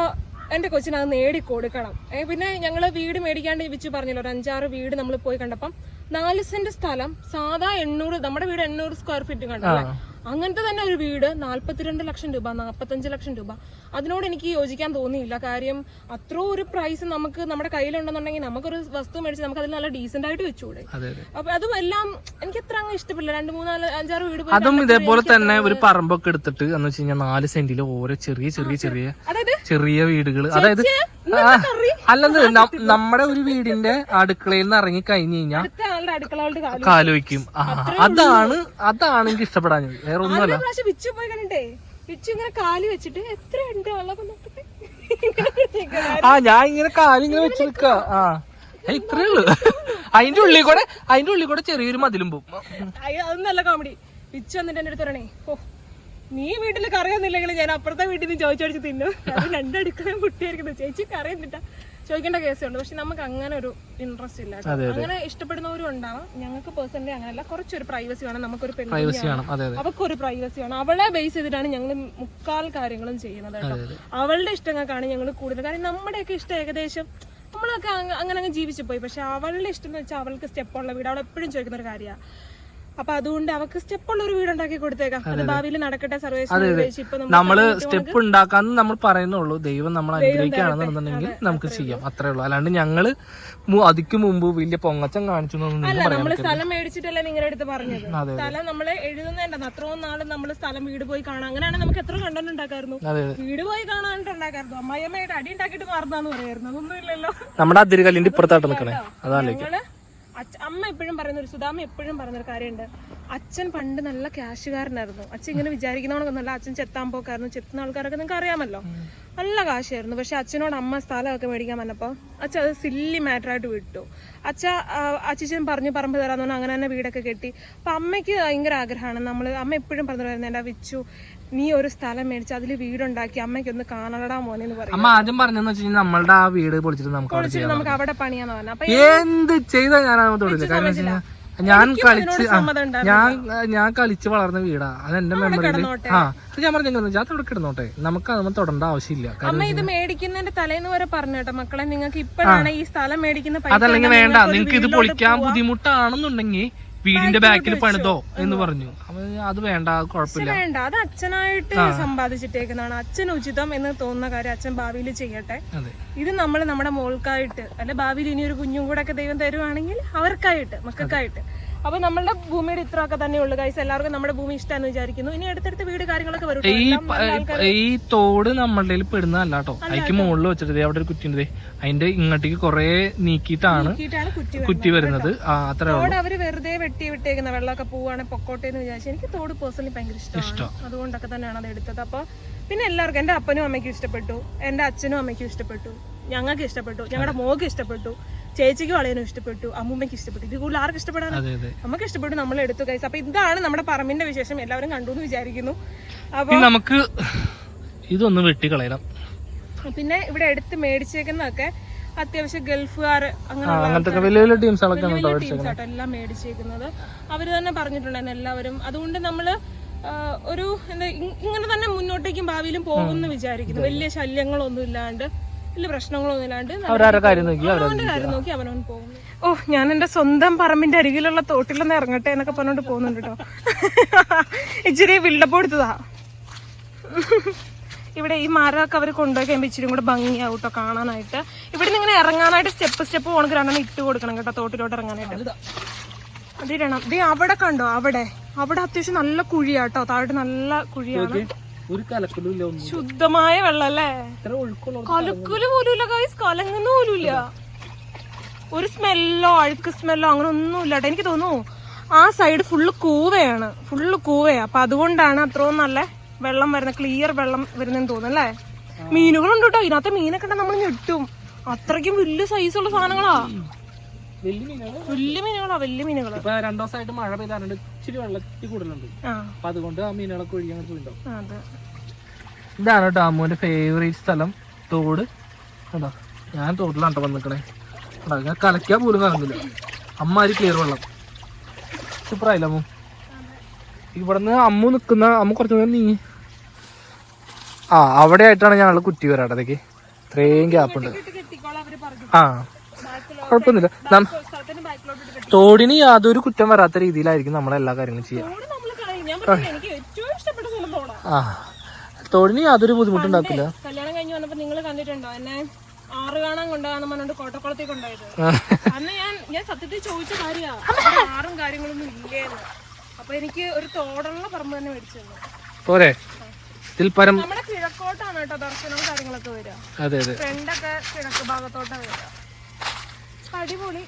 എന്റെ കൊച്ചിന് അത് നേടിക്കൊടുക്കണം. കൊടുക്കണം പിന്നെ ഞങ്ങൾ വീട് മേടിക്കാണ്ട് വിച്ചു പറഞ്ഞല്ലോ ഒരു അഞ്ചാറ് വീട് നമ്മൾ പോയി കണ്ടപ്പം നാല് സെന്റ് സ്ഥലം സാധാ എണ്ണൂറ് നമ്മുടെ വീട് എണ്ണൂറ് സ്ക്വയർ ഫീറ്റ് കണ്ടല്ലേ? അങ്ങനത്തെ തന്നെ ഒരു വീട് നാല്പത്തിരണ്ട് ലക്ഷം രൂപ നാൽപ്പത്തഞ്ച് ലക്ഷം രൂപ. അതിനോട് എനിക്ക് യോജിക്കാൻ തോന്നിയില്ല. കാര്യം അത്ര ഒരു പ്രൈസ് നമുക്ക് നമ്മുടെ കയ്യിലുണ്ടെന്നുണ്ടെങ്കിൽ നമുക്കൊരു വസ്തു മേടിച്ച് നമുക്ക് അതിൽ നല്ല ഡീസെന്റ് ആയിട്ട് വെച്ചുകൂടെ അപ്പൊ അതും. എല്ലാം എനിക്ക് എത്ര അങ്ങ് ഇഷ്ടപ്പെടില്ല. രണ്ട് മൂന്നാൽ അഞ്ചാറ് വീട് അതും ഇതേപോലെ തന്നെ ഒരു പറമ്പൊക്കെ എടുത്തിട്ട് എന്ന് വെച്ച് കഴിഞ്ഞാൽ നാല് സെന്റിൽ ഓരോ ചെറിയ ചെറിയ ചെറിയ ചെറിയ വീടുകൾ അതായത് അല്ലത് നമ്മുടെ ഒരു വീടിന്റെ അടുക്കളയിൽ നിന്ന് ഇറങ്ങി കഴിഞ്ഞു കഴിഞ്ഞാൽ കാലോയ്ക്കും കാലുവയ്ക്കും അതാണ് അതാണ് എനിക്ക് ഇഷ്ടപ്പെടാഞ്ഞത്. വേറെ ഒന്നുമല്ല പ്രാവശ്യം വിച്ചു പോയി കണ്ടേ വിച്ചു ഇങ്ങനെ കാലി വെച്ചിട്ട് എത്ര ഉണ്ട് അളവ് ആ ഞാൻ ഇങ്ങനെ കാലിങ്ങനെ വെച്ച് നിക്ക. ആ. ഇത്രേ ഉള്ളു. അതിന്റെ ഉള്ളിൽ കൂടെ അതിന്റെ ഉള്ളിൽ കൂടെ ചെറിയൊരു മതിലും പോകും അത് നല്ല കോമഡി വിച്ചു വന്നിട്ട് എന്റെ അടുത്ത് പറയണേ ഓ നീ വീട്ടിൽ കറിയൊന്നുമില്ലെങ്കിൽ ഞാൻ അപ്പുറത്തെ വീട്ടിൽ നിന്ന് ചോദിച്ചോടിച്ച് തിന്നു. അത് രണ്ട് അടുക്കളയും കുട്ടിയായിരിക്കുന്നു. ചേച്ചി കറിയുന്നിട്ട ചോദിക്കേണ്ട കേസുണ്ട് പക്ഷെ നമുക്ക് അങ്ങനെ ഒരു ഇൻട്രസ്റ്റ് ഇല്ല. അങ്ങനെ ഇഷ്ടപ്പെടുന്നവരും ഉണ്ടാവും. ഞങ്ങൾക്ക് പേഴ്സണലി അങ്ങനെയല്ല. കുറച്ചൊരു പ്രൈവസി വേണം. നമുക്കൊരു പ്രൈവസി വേണം. അവൾക്കൊരു പ്രൈവസി വേണം. അവളെ ബേസ് ചെയ്തിട്ടാണ് ഞങ്ങൾ മുക്കാൽ കാര്യങ്ങളും ചെയ്യുന്നത് കേട്ടോ. അവളുടെ ഇഷ്ടങ്ങൾക്കാണ് ഞങ്ങൾ കൂടുതൽ. കാര്യം നമ്മുടെയൊക്കെ ഇഷ്ടം ഏകദേശം നമ്മളൊക്കെ അങ്ങ് അങ്ങനെ അങ്ങ് ജീവിച്ചു പോയി. പക്ഷെ അവളുടെ ഇഷ്ടം എന്ന് വെച്ചാൽ അവൾക്ക് സ്റ്റെപ്പുള്ള വീട്. അവൾ എപ്പോഴും ചോദിക്കുന്ന ഒരു കാര്യമാണ്. അപ്പൊ അതുകൊണ്ട് അവർക്ക് സ്റ്റെപ്പ് ഉള്ള ഒരു വീട് ഉണ്ടാക്കി കൊടുത്തേക്കാം. അത് ഭാവിയിൽ നടക്കട്ടെ സർവേശ്വര ഇപ്പൊ നമ്മൾ സ്റ്റെപ്പ് ഉണ്ടാക്കാന്ന് നമ്മൾ പറയുന്നുള്ളൂ. ദൈവം നമ്മൾ അനുഗ്രഹിക്കുകയാണെന്നുണ്ടെങ്കിൽ നമുക്ക് ചെയ്യാം. അത്രേ ഉള്ളൂ. അല്ലാണ്ട് ഞങ്ങൾ അതിക്ക് മുമ്പ് വലിയ പൊങ്ങച്ചം കാണിച്ചു അല്ല നമ്മൾ സ്ഥലം മേടിച്ചിട്ടല്ലേ നിങ്ങളുടെ അടുത്ത് പറഞ്ഞത്. സ്ഥലം നമ്മൾ എഴുതുന്നുണ്ടെന്ന് അത്രയും നാൾ നമ്മൾ സ്ഥലം വീട് പോയി കാണാം. അങ്ങനെയാണ് നമുക്ക് എത്ര കണ്ടന്റ് ഉണ്ടാക്കായിരുന്നു? അതെ വീട് പോയി കാണാനായിട്ട് അമ്മയമ്മയുടെ അടി ഉണ്ടാക്കിയിട്ട് മാറുന്നാന്ന് പറയായിരുന്നു. അതൊന്നും ഇല്ലല്ലോ. നമ്മുടെ അതിരുകല്ലിന്റെ ഇപ്പുറത്തായിട്ട് നിൽക്കണേ അതാലോചിക്കാം അമ്മ എപ്പോഴും പറയുന്ന ഒരു സുധാമ എപ്പോഴും പറയുന്ന ഒരു കാര്യമുണ്ട്. അച്ഛൻ പണ്ട് നല്ല ക്യാഷുകാരനായിരുന്നു അച്ഛൻ ഇങ്ങനെ വിചാരിക്കുന്നവണൊന്നല്ല അച്ഛൻ ചെത്താൻ പോക്കായിരുന്നു. ചെത്തുന്ന ആൾക്കാരൊക്കെ നിങ്ങൾക്ക് അറിയാമല്ലോ. നല്ല കാശായിരുന്നു. പക്ഷെ അച്ഛനോട് അമ്മ സ്ഥലമൊക്കെ മേടിക്കാൻ വന്നപ്പോൾ അച്ഛൻ അത് സില്ലി മാറ്ററായിട്ട് വിട്ടു. അച്ഛ അച്ഛൻ പറഞ്ഞു പറമ്പ് പറഞ്ഞാൽ അങ്ങനെ തന്നെ വീടൊക്കെ കെട്ടി. അപ്പൊ അമ്മയ്ക്ക് ഭയങ്കര ആഗ്രഹമാണ്. നമ്മൾ അമ്മ എപ്പോഴും പറഞ്ഞു വരുന്നത് എന്റെ വിച്ചു നീ ഒരു സ്ഥലം മേടിച്ച് അതിൽ വീടുണ്ടാക്കി അമ്മയ്ക്കൊന്ന് കാണടാ മോനെ എന്ന് പറയും. അമ്മ ആദ്യം പറഞ്ഞെന്ന് വെച്ചാൽ നമ്മളുടെ ആ വീട് പൊളിച്ചിട്ട് നമുക്ക് അവിടെ ചെയ്യാം നമുക്ക് അവിടെ പണിയാന്ന് പറഞ്ഞു. അപ്പൊ എന്ത് ചെയ്താ ഞാൻ അത് തൊടില്ല കാരണം വെച്ച് ഞാൻ കളിച്ച് ആ, സമ്മതം ഉണ്ടായിരുന്നു ഞാൻ ഞാൻ കളിച്ച് വളർന്ന വീടാ. അത് എന്റെ മെമ്മറിയിൽ കിടന്നോട്ടെ. ആ അത് ഞാൻ പറഞ്ഞു ഞാൻ അവിടെ കിടന്നോട്ടെ. നമുക്ക് അതൊന്നും തൊടേണ്ട ആവശ്യമില്ല. കാരണം അമ്മ ഇത് മേടിക്കുന്നതിന്റെ തലേന്ന് വരെ പറഞ്ഞു കേട്ടോ മക്കളെ. നിങ്ങൾക്ക് ഇപ്പോഴാണ് ഈ സ്ഥലം മേടിക്കുന്ന പൈസ അതല്ലെങ്കിൽ വേണ്ട. നിങ്ങൾക്ക് ഇത് പൊളിക്കാൻ ബുദ്ധിമുട്ടാണെന്നുണ്ടെങ്കിൽ വീടിന്റെ ബാക്കിൽ പണിതോ എന്ന് പറഞ്ഞു. അത് വേണ്ട കുഴപ്പമില്ല. വേണ്ട അത് അച്ഛനായിട്ട് സമ്പാദിച്ചിട്ടേക്കുന്നതാണ്. അച്ഛൻ ഉചിതം എന്ന് തോന്നുന്ന കാര്യം അച്ഛൻ ഭാവിയിൽ ചെയ്യട്ടെ. ഇത് നമ്മൾ നമ്മുടെ മോൾക്കായിട്ട് അല്ലെ ഭാവിയിൽ ഇനി ഒരു കുഞ്ഞും കൂടെ ഒക്കെ ദൈവം തരുവാണെങ്കിൽ അവർക്കായിട്ട് മക്കൾക്കായിട്ട്. അപ്പൊ നമ്മുടെ ഭൂമിയുടെ ഇത്രയൊക്കെ തന്നെ ഉള്ളു കൈസ് എല്ലാവർക്കും നമ്മുടെ ഭൂമി ഇഷ്ടമെന്ന് വിചാരിക്കുന്നു. ഇനി അടുത്തടുത്ത് വീട് കാര്യങ്ങളൊക്കെ വരും ഈ ഈ തോട് നമ്മളുടെ പെടുന്നതല്ല കേട്ടോ. അതിക്ക് മുകളിൽ വെച്ചിട്ട് അവിടെ ഒരു കുറ്റി ഉണ്ട് അതിന്റെ ഇങ്ങോട്ടേക്ക് കുറെ നീക്കിയിട്ടാണ് കുറ്റി വരുന്നത്. തോട് അവർ വെറുതെ വെട്ടി വിട്ടേക്കുന്ന വെള്ളമൊക്കെ പോവാണ് പൊക്കോട്ടെ എന്ന് വിചാരിച്ചു. എനിക്ക് തോട് പേഴ്സണലി ഭയങ്കര ഇഷ്ടമാണ്. ഇഷ്ടം. അതുകൊണ്ടൊക്കെ തന്നെയാണ് അത് എടുത്തത്. അപ്പൊ പിന്നെ എല്ലാവർക്കും എന്റെ അപ്പനും അമ്മയ്ക്കും ഇഷ്ടപ്പെട്ടു. എന്റെ അച്ഛനും അമ്മയ്ക്കും ഇഷ്ടപ്പെട്ടു. ഞങ്ങൾക്ക് ഇഷ്ടപ്പെട്ടു. ഞങ്ങളുടെ മോക്ക് ഇഷ്ടപ്പെട്ടു. ചേച്ചിക്കും വളരെ ഇഷ്ടപ്പെട്ടു അമ്മൂമ്മയ്ക്ക് ഇഷ്ടപ്പെട്ടു. ഇത് കൂടുതൽ ആർക്കും ഇഷ്ടപ്പെടാൻ നമുക്ക് ഇഷ്ടപ്പെട്ടു നമ്മൾ എടുത്തു കൈസ് അപ്പൊ ഇതാണ് നമ്മുടെ പറമ്പിന്റെ വിശേഷം. എല്ലാവരും കണ്ടു എന്ന് വിചാരിക്കുന്നു. അപ്പൊ നമുക്ക് ഇതൊന്ന് വെട്ടിക്കളയണം. പിന്നെ ഇവിടെ എടുത്ത് മേടിച്ചേക്കുന്നൊക്കെ അത്യാവശ്യം ഗൾഫുകാർ അങ്ങനത്തെ വലിയ വലിയ ടീംസുകളൊക്കെ വലിയ ടീംസ് ആട്ടോ എല്ലാം മേടിച്ചേക്കുന്നത്. അവർ തന്നെ പറഞ്ഞിട്ടുണ്ടായിരുന്നു എല്ലാവരും. അതുകൊണ്ട് നമ്മൾ ഒരു എന്താ ഇങ്ങനെ തന്നെ മുന്നോട്ടേക്കും ഭാവിയിലും പോകുമെന്ന് വിചാരിക്കുന്നു. വലിയ ശല്യങ്ങളൊന്നും ഇല്ലാണ്ട് വലിയ പ്രശ്നങ്ങളൊന്നും ഇല്ലാണ്ട് നല്ല കാര്യം നോക്കി അവരത് അവനവന്റെ കാര്യം നോക്കി. അവനവൻ പോകുന്നു. ഓ ഞാൻ എന്റെ സ്വന്തം പറമ്പിന്റെ അരികിലുള്ള തോട്ടിലൊന്ന് ഇറങ്ങട്ടെ എന്നൊക്കെ പറഞ്ഞോണ്ട് പോകുന്നുണ്ട് കേട്ടോ ഇച്ചിരി ബിൽഡപ്പ് കൊടുത്തതാ ഇവിടെ ഈ മരമൊക്കെ അവർ കൊണ്ടുപോയി കഴിയുമ്പോൾ ഇച്ചിരി കൂടെ ഭംഗിയാവും കേട്ടോ കാണാനായിട്ട്. ഇവിടെ നിന്ന് ഇങ്ങനെ ഇറങ്ങാനായിട്ട് സ്റ്റെപ്പ് സ്റ്റെപ്പ് പോകണമെങ്കിൽ രണ്ടെണ്ണം ഇട്ട് കൊടുക്കണം കേട്ടോ തോട്ടിലോട്ട് ഇറങ്ങാനായിട്ട്. അതിരണം ദേ അവിടെ കണ്ടോ? അവിടെ. അവിടെ അത്യാവശ്യം നല്ല കുഴിയാട്ടോ താഴോട്ട് നല്ല കുഴിയാണ്. ഒരു കലക്കലും ഇല്ല ഒന്നും ശുദ്ധമായ വെള്ളം അല്ലേ ഇത്ര ഒഴുക്കുള്ള കലക്കൽ പോലുമില്ല ഗൈസ് കലങ്ങുന്ന പോലുമില്ല. ഒരു സ്മെല്ലോ അഴുക്ക് സ്മെല്ലോ അങ്ങനെ ഒന്നുമില്ല കേട്ടോ. എനിക്ക് തോന്നുന്നു ആ സൈഡ് ഫുള്ള് കൂവയാണ്. ഫുള്ള് കൂവയാ. അപ്പൊ അതുകൊണ്ടാണ് അത്രയും നല്ല വെള്ളം വരുന്ന ക്ലിയർ വെള്ളം വരുന്നെന്ന് തോന്നുന്നു അല്ലേ? മീനുകളുണ്ട് കേട്ടോ. ഇതിനകത്ത് മീനൊക്കെ നമ്മൾ ഞെട്ടും. അത്രയ്ക്കും വലിയ സൈസുള്ള സാധനങ്ങളാ. വലിയ മീനുകളാ? വലിയ മീനുകൾ ഇപ്പൊ രണ്ടു ദിവസമായിട്ട് മഴ പെയ്താറുണ്ട് ഇച്ചിരി വെള്ളത്തിൽ കൂടുതലുണ്ട് അപ്പൊ അതുകൊണ്ട് ആ മീനുകളൊക്കെ ഒഴിയാൻ പോയിണ്ടാവും. ഇതാണ് കേട്ടോ അമ്മുവിന്റെ ഫേവറേറ്റ് സ്ഥലം തോട്. കേട്ടോ ഞാൻ തോട്ടിലാണ് കേട്ടോ വന്നിക്കണേ. കണ്ടോ? ഞാൻ കലക്കാൻ പോലും കാണുന്നില്ല. അമ്മാരി ക്ലിയർ വെള്ളം. സൂപ്പറായില്ല അമ്മു? ഇവിടുന്ന് അമ്മു നിക്കുന്ന അമ്മ കുറച്ചു നേരം നീങ്ങി. ആ അവിടെ ആയിട്ടാണ് ഞങ്ങൾ കുറ്റി വരാട്ടതേക്ക് ഇത്രയും ഗ്യാപ്പ് ഉണ്ട്. ആ. കുഴപ്പമൊന്നുമില്ല. തോടിന് യാതൊരു കുറ്റം വരാത്ത രീതിയിലായിരിക്കും നമ്മളെ എല്ലാ കാര്യങ്ങളും ചെയ്യുക തോടാ ആ. തോടിന് യാതൊരു ബുദ്ധിമുട്ടുണ്ടാക്കില്ല കല്യാണം കഴിഞ്ഞ് വന്നപ്പോ നിങ്ങൾ കണ്ടിട്ടുണ്ടോ? എന്നെ ആറ് കാണാൻ കൊണ്ടുപോകാന്ന് പറഞ്ഞോണ്ട് കോട്ടക്കുളത്തിൽ കൊണ്ടുപോയത്. അന്ന് ഞാൻ ഞാൻ സത്യത്തിൽ ചോദിച്ച ആറും കാര്യങ്ങളൊന്നും ഇല്ലേന്ന്. അപ്പൊ എനിക്ക് ഒരു തോടുള്ള പറമ്പ് തന്നെ മേടിച്ചു പോരെ. ഇതിൽ പരം നമ്മുടെ കിഴക്കോട്ടാണ് കേട്ടോ ദർശനവും കാര്യങ്ങളൊക്കെ വരിക. അതെ അതെ. ഫ്രണ്ടൊക്കെ കിഴക്ക് ഭാഗത്തോട്ടാണ് വരിക. അടിപൊളി.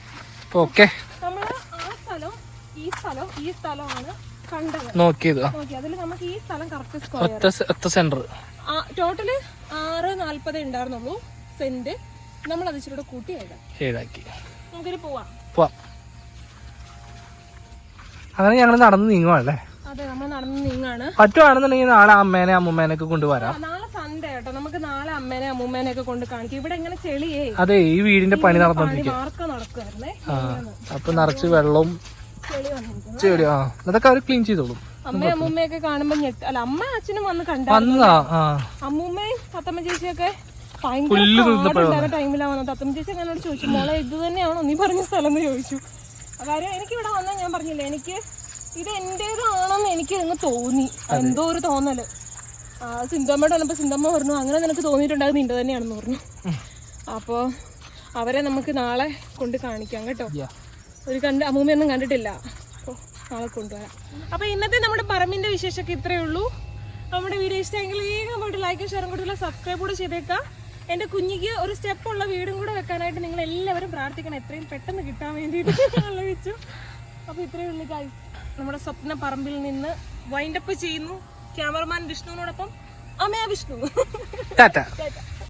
ഓക്കെ. നമ്മൾ ആ സ്ഥലം ഈ സ്ഥലം ഈ സ്ഥലമാണ് കണ്ടത്. നോക്കിയത്. അതിൽ നമുക്ക് ഈ സ്ഥലം കറക്റ്റ് സെന്റർ ടോട്ടൽ ആറ് നാല്പത് ഉണ്ടായിരുന്നുള്ളൂ. സെന്റ് നമ്മൾ അത് ഇച്ചിരി കൂട്ടി ഏഴാക്കി. നമുക്കൊരു പോവാം. പോവാം. അങ്ങനെ ഞങ്ങൾ നടന്ന് നീങ്ങുവാണല്ലേ അതെ നമ്മൾ നടന്ന് നീങ്ങാണ്. പറ്റുവാണെന്നുണ്ടെങ്കിൽ നാളെ അമ്മേനെ അമ്മൂമ്മേനെ ഒക്കെ കൊണ്ടുവരാം. ആ, നാളെ സൺഡേ കേട്ടോ നമുക്ക് നാളെ അമ്മേനെ അമ്മൂമ്മേനെ ഒക്കെ കൊണ്ട് കാണിക്കാം. ഇവിടെ ഇങ്ങനെ ചെളിയേ. അതെ ഈ വീടിന്റെ പണി നടന്നോണ്ടിരിക്കും. മാർക്ക നടക്കുവായിരുന്നേ. അപ്പൊ നിറച്ച് വെള്ളവും ചെളി വന്നിരിക്കുന്നു. ആ അതൊക്കെ അവർ ക്ലീൻ ചെയ്തോളും. അമ്മയും അമ്മൂമ്മയൊക്കെ കാണുമ്പോ ഞെട്ട് അല്ല അമ്മ അച്ഛനും വന്ന് കണ്ട വന്നതാ ആ. അമ്മൂമ്മയും തത്തമ്മ ചേച്ചിയൊക്കെ പുല്ല് ഭയങ്കര കാടുണ്ടായിരുന്ന വന്നത്. തത്തമ്മ ചേച്ചി എന്നോട് ചോദിച്ചു മോളെ ഇത് തന്നെയാണോ? നീ പറഞ്ഞ സ്ഥലം എന്ന് ചോദിച്ചു. കാര്യം എനിക്ക് ഇവിടെ വന്നാൽ ഞാൻ പറഞ്ഞില്ലേ എനിക്ക് ഇത് എന്റേതാണെന്ന് എനിക്ക് അങ്ങ് തോന്നി എന്തോ ഒരു തോന്നൽ. ആ, സിന്തമ്മയുടെ വന്നപ്പോ സിന്ധമ്മ പറഞ്ഞു അങ്ങനെ നിനക്ക് തോന്നിയിട്ടുണ്ടായത് നിന്റെ തന്നെയാണെന്ന് പറഞ്ഞു. അപ്പോ അവരെ നമുക്ക് നാളെ കൊണ്ട് കാണിക്കാം കേട്ടോ. ഒരു കണ്ട് അമ്മൂമ്മയൊന്നും കണ്ടിട്ടില്ല. അപ്പോൾ നാളെ കൊണ്ടുവരാം. അപ്പോൾ ഇന്നത്തെ നമ്മുടെ പറമ്പിന്റെ വിശേഷമൊക്കെ ഇത്രയേ ഉള്ളൂ. നമ്മുടെ വീഡിയോ ഇഷ്ടമെങ്കിൽ വേഗം പോയിട്ട് ലൈക്കും ഷെയറും കൊടുത്തില്ല സബ്സ്ക്രൈബ് കൂടെ ചെയ്തേക്കാം. എന്റെ കുഞ്ഞിക്ക് ഒരു സ്റ്റെപ്പ് ഉള്ള വീടും കൂടെ വെക്കാനായിട്ട് നിങ്ങൾ എല്ലാവരും പ്രാർത്ഥിക്കണം. എത്രയും പെട്ടെന്ന് കിട്ടാൻ വേണ്ടിയിട്ട്. ആലോചിച്ചു. അപ്പൊ ഇത്രയേ ഉള്ളൂ ഗൈസ് നമ്മുടെ സ്വപ്ന പറമ്പിൽ നിന്ന് വൈൻഡപ്പ് ചെയ്യുന്നു. ക്യാമറമാൻ വിഷ്ണുവിനോടൊപ്പം അമയ വിഷ്ണു. ടാറ്റ.